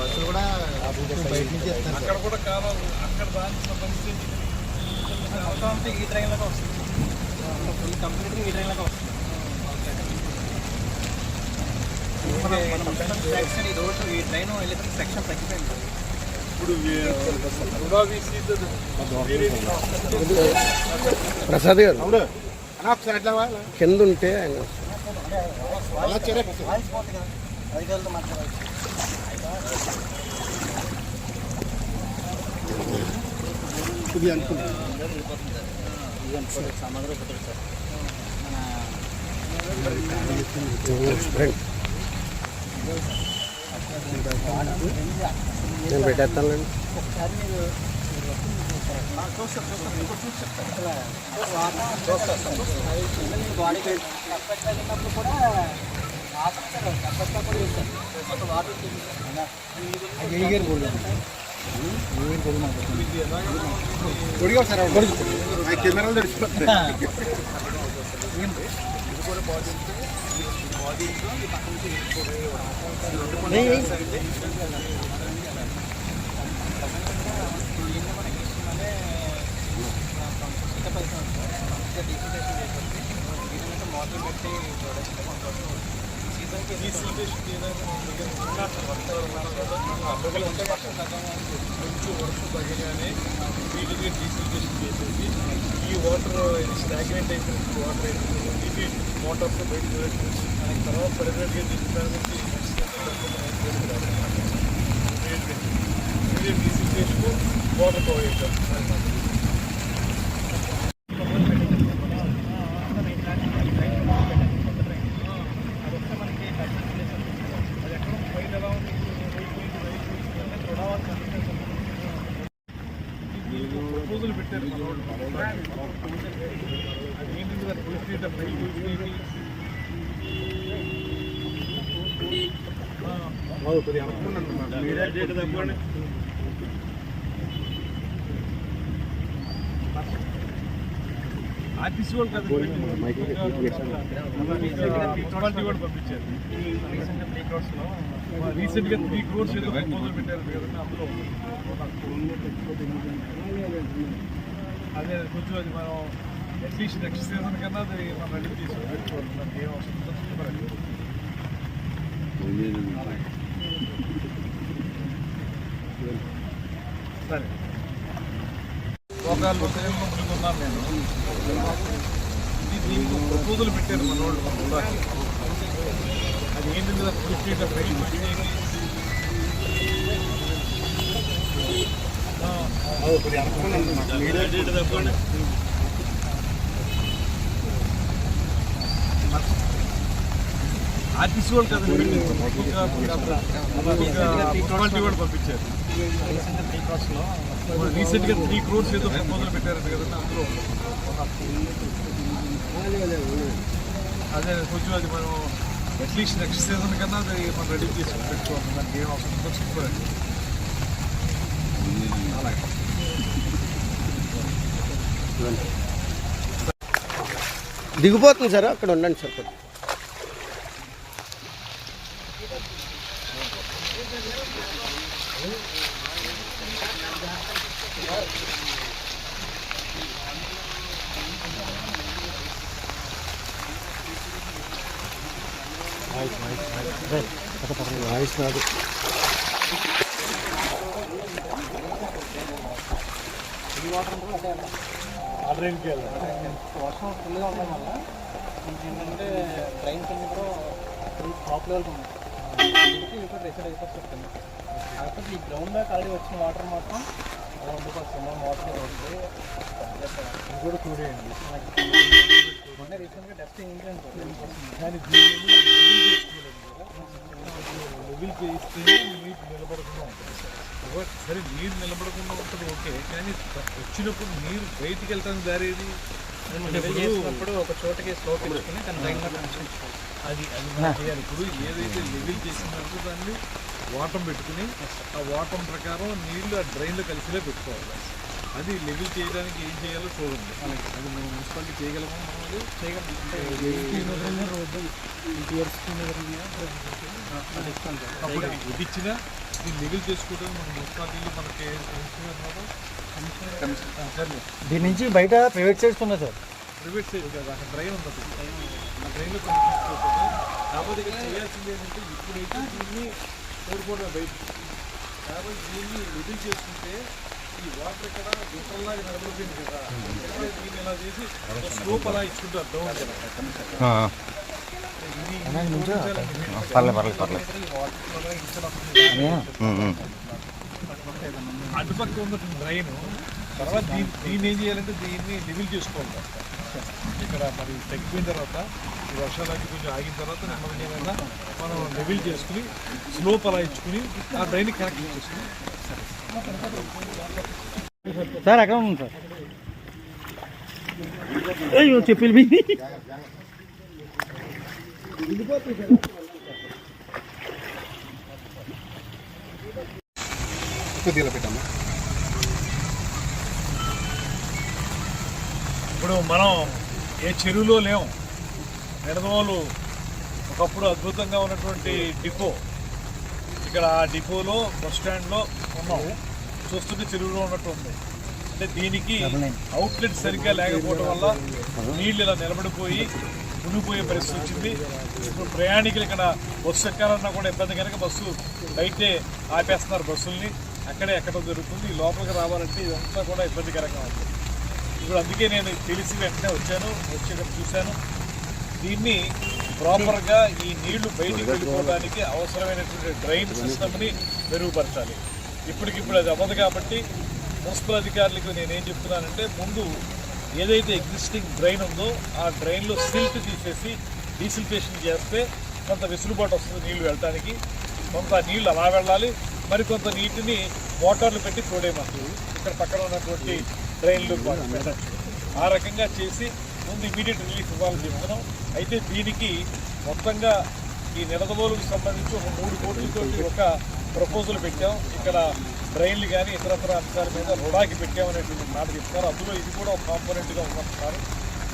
బస్సులు కూడా బయట నుంచి అక్కడ కూడా కావాలి అక్కడ దానికి సంబంధించి ఈ ట్రైన్లకు వస్తుంది కంప్లీట్గా ఈ ట్రైన్ లాగా వస్తుంది సెక్షన్ ఈ రోడ్ ఈ ట్రైన్ వెళ్ళేసరికి సెక్షన్ తగ్గిపోయింది. ప్రసాద్ గారు? కింద ఉంటే ఆయన అలా నేను పెట్టేస్తానులేండి ఒకసారి మీరు చూస్తారు చూస్తారు చూసి బాడీ కూడా ఆసక్తి కూడా చేస్తారు వాటర్ కెమెరాలు మొదలు పెట్టి అడ్డగలు ఉంటే వర్షం తగ్గడానికి కొంచెం వర్షం తగ్గగానే వీటికి డీసిల్టేషన్ చేసేసి ఈ వాటర్ స్టాగ్నెంట్ అయిపోయిన వాటర్ అయిపోయింది ఇది మోటార్తో బయట చూడవచ్చు దానికి తర్వాత పర్మనెంట్గా తీసుకోవడానికి డీసిల్టేషన్ వాటర్ కవర్ అవుతాం ఆర్టీసీ వాళ్ళు కదా ట్వంటీ కూడా పంపించారు రీసెంట్గా త్రీ క్రోర్స్ ఏదో ప్రపోజల్ పెట్టారు కదండి అందులో అదే కొంచెం అది మనం అట్లీస్ట్ నెక్స్ట్ సీజన్ కన్నా అది మనం రెడీ తీసుకుని పెట్టుకోవాలి మనకి ఏం అవసరం చూడాలి. సరే ఉదయంలో ఉన్నాను నేను దీనికి ప్రపోజల్ పెట్టారు మన వాళ్ళు మన. అది ఏంటంటే దాని ఫిఫ్టీ రైలు కొద్దిగా అనుకున్నాను మీరే ఆర్టీసీ వాళ్ళు కదా ట్వంటీ కూడా పంపించారు. త్రీ క్రాస్లో రీసెంట్గా త్రీ క్రోర్స్ ఏదో మొదలు పెట్టారు కదండి అందులో. అదే కొంచెం అది మనం అట్లీస్ట్ నెక్స్ట్ సీజన్ కన్నా అది మనం రెడీ చేసి పెట్టుకోవాలి. దానికి ఏం అవసరం చూసుకోవాలి అలాగే దిగిపోతుంది సార్ అక్కడ ఉండండి సార్ వాయిస్ రాదు ఆర్డర్ ఏంటి వర్షం ఫుల్గా ఉండడం వల్ల మనకి ఏంటంటే ట్రైన్ కింద కూడా ఫుల్ టాప్ ఉంది ఇప్పుడు అయిపోతుంది కాకపోతే ఈ గ్రౌండ్ దాకా ఆల్రెడీ వచ్చిన వాటర్ మాత్రం కూడా చూడండి మొన్న రీసెంట్గా ఇంజన్ నీరు నిలబడకుండా ఉంటుంది సరే నీరు నిలబడకుండా ఉంటుంది ఓకే. కానీ వచ్చినప్పుడు నీరు బయటికి వెళ్తాను దారి చేసినప్పుడు ఒక చోటకి స్లోప్ ఇచ్చుకుని దాని ట్రైన్లో కనెక్షన్ అది చేయాలి. ఇప్పుడు ఏదైతే లెవెల్ చేసినట్టు దాన్ని వాటం పెట్టుకుని ఆ వాటం ప్రకారం నీళ్ళు ఆ డ్రైన్లో కలిసిలే పెట్టుకోవాలి. అది లెవెల్ చేయడానికి ఏం చేయాలో చూడండి. అది మనం మున్సిపాలిటీ చేయగలమా మనం అది? చేయగలం. ఇది ఇచ్చినా దీన్ని లెవెల్ చేసుకోవడానికి మన మున్సిపాలిటీలో మనకి సరే దీని నుంచి బయట ప్రైవేట్ సైడ్స్ ఉన్నాయి సార్ ప్రైవేట్ సైడ్ అక్కడ డ్రైన్ ఉంటుంది ఆ డ్రైన్లో కాకపోతే ఇక్కడ చేయాల్సింది ఏంటంటే ఇప్పుడైతే దీన్ని కోరుకోవడం బయట కాబట్టి దీన్ని లెవెల్ చేసుకుంటే ఈ వాటర్ ఇక్కడ గుట్టల్లాగా నిలబడిపోయింది కదా ఎక్కడ దీన్ని ఇలా చేసి స్లోప్ అలా ఇచ్చుకుంటారు డౌన్ పర్లేదు పర్లేదు పర్లేదు అటుపక్క ఉన్న డ్రైన్ తర్వాత దీన్ని దీన్ని ఏం చేయాలంటే దీన్ని లెవెల్ చేసుకోవాలి ఇక్కడ మరి తగ్గిపోయిన తర్వాత ఈ వర్షాలు కొంచెం ఆగిన తర్వాత నెమ్మది ఏమైనా మనం లెవెల్ చేసుకుని స్లోప్ అలా ఇచ్చుకుని ఆ డ్రైన్ కనెక్ట్ చేసుకుని సార్ అక్కడ ఉంది సార్. అయ్యో చెప్పులు మీ ఇప్పుడు మనం ఏ చెరువులో లేము నిడదవోలు ఒకప్పుడు అద్భుతంగా ఉన్నటువంటి డిపో. ఇక్కడ ఆ డిపోలో బస్ స్టాండ్లో ఉన్నాము చూస్తుంటే చెరువులో ఉన్నట్టు ఉంది. అంటే దీనికి అవుట్లెట్ సరిగ్గా లేకపోవడం వల్ల నీళ్ళు ఇలా నిలబడిపోయి మునిగిపోయే పరిస్థితి వచ్చింది. ఇప్పుడు ప్రయాణికులు ఇక్కడ బస్సు ఎక్కాలన్నా కూడా ఇబ్బంది కనుక బస్సు బయటే ఆపేస్తున్నారు బస్సుల్ని. అక్కడే ఎక్కడం జరుగుతుంది ఈ లోపలికి రావాలంటే ఇదంతా కూడా ఇబ్బందికరంగా ఉంది. ఇప్పుడు అందుకే నేను తెలిసి వెంటనే వచ్చాను వచ్చి చూశాను. దీన్ని ప్రాపర్గా ఈ నీళ్ళు బయటికి వెళ్ళిపోవడానికి అవసరమైనటువంటి డ్రైన్ సిస్టమ్ని మెరుగుపరచాలి. ఇప్పటికిప్పుడు అది అవ్వదు కాబట్టి మున్సిపల్ అధికారులకు నేనేం చెప్తున్నానంటే ముందు ఏదైతే ఎగ్జిస్టింగ్ డ్రైన్ ఉందో ఆ డ్రైన్లో సిల్ట్ తీసేసి డీసిల్టేషన్ చేస్తే కొంత వెసులుబాటు వస్తుంది నీళ్ళు వెళ్ళడానికి కొంత నీళ్ళు అలా వెళ్ళాలి. మరి కొంత నీటిని మోటార్లు పెట్టి తోడేయమంటుంది ఇక్కడ పక్కన ఉన్నటువంటి డ్రైన్లు ఆ రకంగా చేసి ముందు ఇమీడియట్ రిలీఫ్ ఇవ్వాలని చెప్తున్నాం. అయితే దీనికి మొత్తంగా ఈ నిడదవోలుకు సంబంధించి ఒక మూడు కోట్లతో ఒక ప్రపోజల్ పెట్టాం. ఇక్కడ డ్రైన్లు కానీ ఇతరత్ర అంశాల మీద రుణాకి పెట్టామనేటువంటి మాట చెప్తారు అందులో ఇది కూడా ఒక కాంపోనెంట్గా ఉందంటున్నారు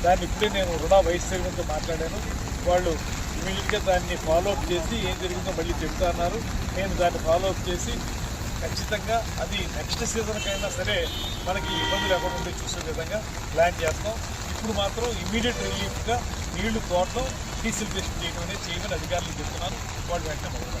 దాన్ని ఇప్పుడే నేను రుణా వైస్ చైర్మన్తో మాట్లాడాను. వాళ్ళు ఇమీడియట్గా దాన్ని ఫాలోఅప్ చేసి ఏం జరిగిందో మళ్ళీ చెప్తా అన్నారు. నేను దాన్ని ఫాలోఅప్ చేసి ఖచ్చితంగా అది నెక్స్ట్ సీజన్కైనా సరే మనకి ఇబ్బంది లేకుండా చూసే విధంగా ప్లాన్ చేస్తాం. ఇప్పుడు మాత్రం ఇమీడియట్ రిలీఫ్గా నీళ్ళు డీసెల్ దేశం చేయడం అనేది చేయమని అధికారులు చెప్తున్నారు. వాళ్ళు వెంటనే మొదలు